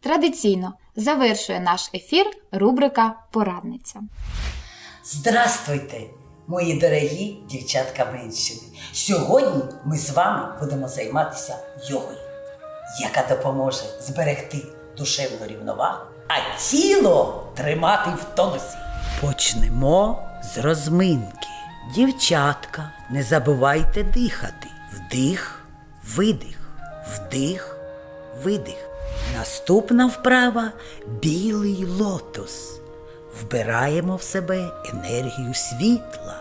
Традиційно завершує наш ефір рубрика Порадниця. Здравствуйте, мої дорогі дівчатка Менщини. Сьогодні ми з вами будемо займатися йогою, яка допоможе зберегти душевну рівновагу, а тіло тримати в тонусі. Почнемо з розминки. Дівчатка, не забувайте дихати. Вдих, видих, вдих, видих. Наступна вправа білий лотос. Вбираємо в себе енергію світла.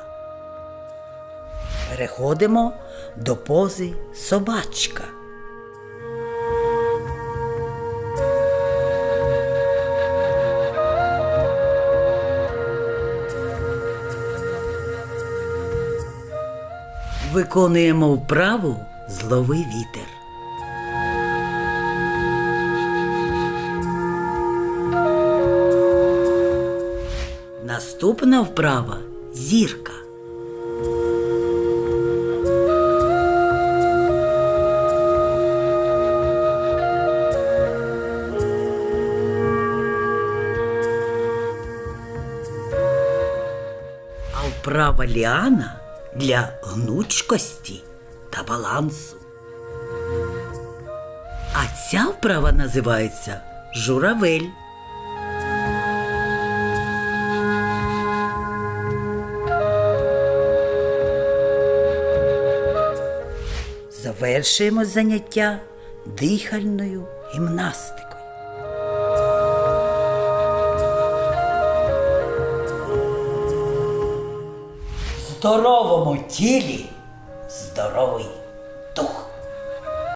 Переходимо до пози собачка. Виконуємо вправу злови вітер. Наступна вправа зірка. А вправа ліана для гнучкості та балансу. А ця вправа називається журавель. Завершуємо заняття дихальною гімнастикою. В здоровому тілі здоровий